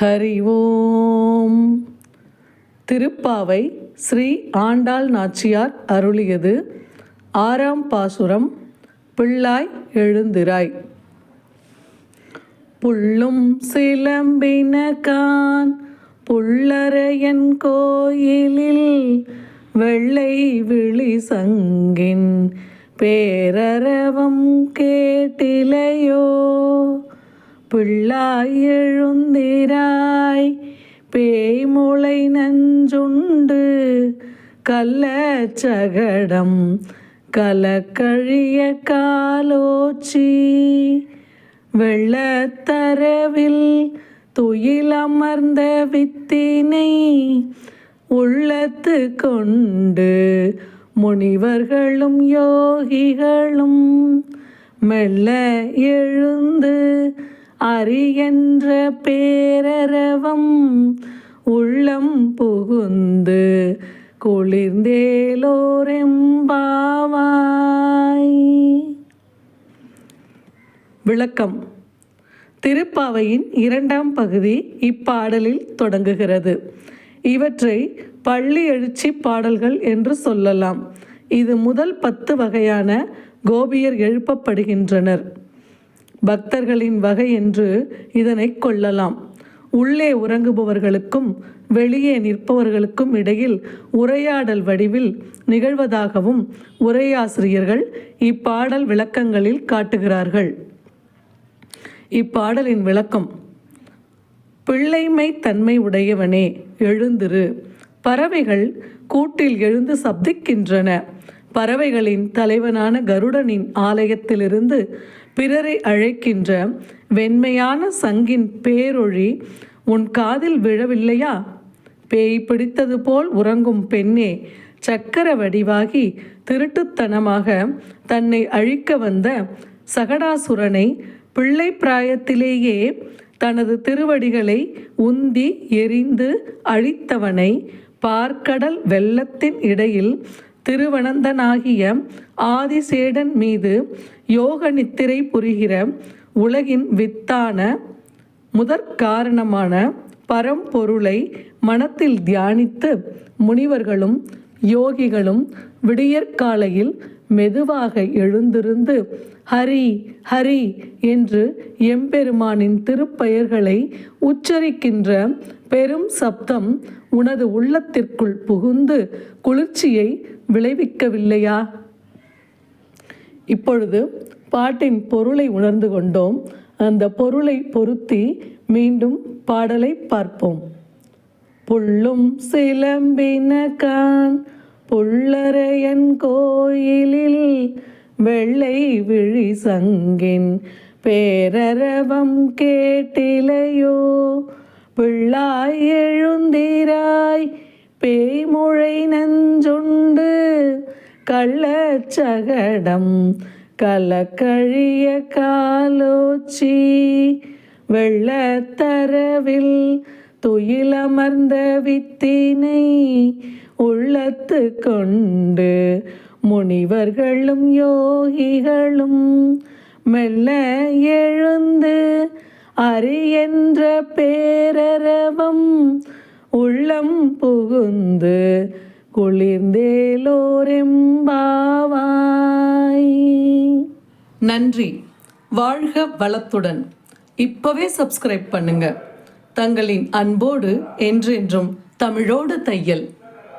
ஹரி ஓம் திருப்பாவை ஸ்ரீ ஆண்டாள் நாச்சியார் அருளியது ஆறாம் பாசுரம் பிள்ளாய் எழுந்திராய். புள்ளும் சிலம்பினகான் புள்ளரையன் கோயிலில் வெள்ளை விழி சங்கின் பேரரவம் கேட்டிலையோ. பிள்ளாய் எழுந்திராய் பேய்முளை நஞ்சுண்டு கள்ளச்சகடம் கலக்கழிய காலோச்சி. வெள்ளத்தரவில் துயிலமர்ந்த வித்தினை உள்ளத்து கொண்டு முனிவர்களும் யோகிகளும் மெல்ல எழுந்து அரியன்ற பேரரவம் உள்ளம் புகுந்து குளிர்ந்தேலோரெம்பாவாய். விளக்கம். திருப்பாவையின் இரண்டாம் பகுதி இப்பாடலில் தொடங்குகிறது. இவற்றை பள்ளி எழுச்சி பாடல்கள் என்று சொல்லலாம். இது முதல் பத்து வகையான கோபியர் எழுப்பப்படுகின்றனர். பக்தர்களின் வகை என்று இதனை கொள்ளலாம். உள்ளே உறங்குபவர்களுக்கும் வெளியே நிற்பவர்களுக்கும் இடையில் உரையாடல் வடிவில் நிகழ்வதாகவும் உரையாசிரியர்கள் இப்பாடல் விளக்கங்களில் காட்டுகிறார்கள். இப்பாடலின் விளக்கம் பிள்ளைமை தன்மை உடையவனே எழுந்திரு. பறவைகள் கூட்டில் எழுந்து சப்திக்கின்றன. பறவைகளின் தலைவனான கருடனின் ஆலயத்திலிருந்து பிறரை அழைக்கின்ற வெண்மையான சங்கின் பேரொழி உன் காதில் விழவில்லையா? பேய் பிடித்தது போல் உறங்கும் பெண்ணே சக்கர வடிவாகி திருட்டுத்தனமாக தன்னை அழிக்க வந்த சகடாசுரனை பிள்ளை பிராயத்திலேயே தனது திருவடிகளை உந்தி எரிந்து அழித்தவனை பார்க்கடல் வெள்ளத்தின் இடையில் திருவனந்தனாகிய ஆதிசேடன் மீது யோக நித்திரை புரிகிற உலகின் வித்தான முதற்காரணமான பரம்பொருளை மனத்தில் தியானித்து முனிவர்களும் யோகிகளும் விடியற்காலையில் மெதுவாக எழுந்திருந்து ஹரி ஹரி என்று எம்பெருமானின் திருப்பெயர்களை உச்சரிக்கின்ற பெரும் சப்தம் உனது உள்ளத்திற்குள் புகுந்து குளிர்ச்சியை விளைவிக்கவில்லையா? இப்பொழுது பாட்டின் பொருளை உணர்ந்து கொண்டோம். அந்த பொருளை பொருத்தி மீண்டும் பாடலை பார்ப்போம். புள்ளும் சிலம்பினகான் புள்ளரையன் கோயிலில் வெள்ளை விழி சங்கின் பேரரவம் கேட்டிலையோ? பிள்ளாய் எழுந்திராய் பேய்முழை நஞ்சுண்டு கள்ளச்சகடம் கலக்கழிய காலோச்சி. வெள்ளத்தரவில் துயிலமர்ந்த வித்தினை உள்ளத்து கொண்டு முனிவர்களும் யோகிகளும் மெல்ல எழுந்து அரியென்ற பேரரவம் உள்ளம் புகுந்து குளிர்ந்தேலோரெம்பாவாய். நன்றி. வாழ்க வளத்துடன். இப்பவே சப்ஸ்கிரைப் பண்ணுங்கள் தங்களின் அன்போடு என்றென்றும் தமிழோடு தையல்.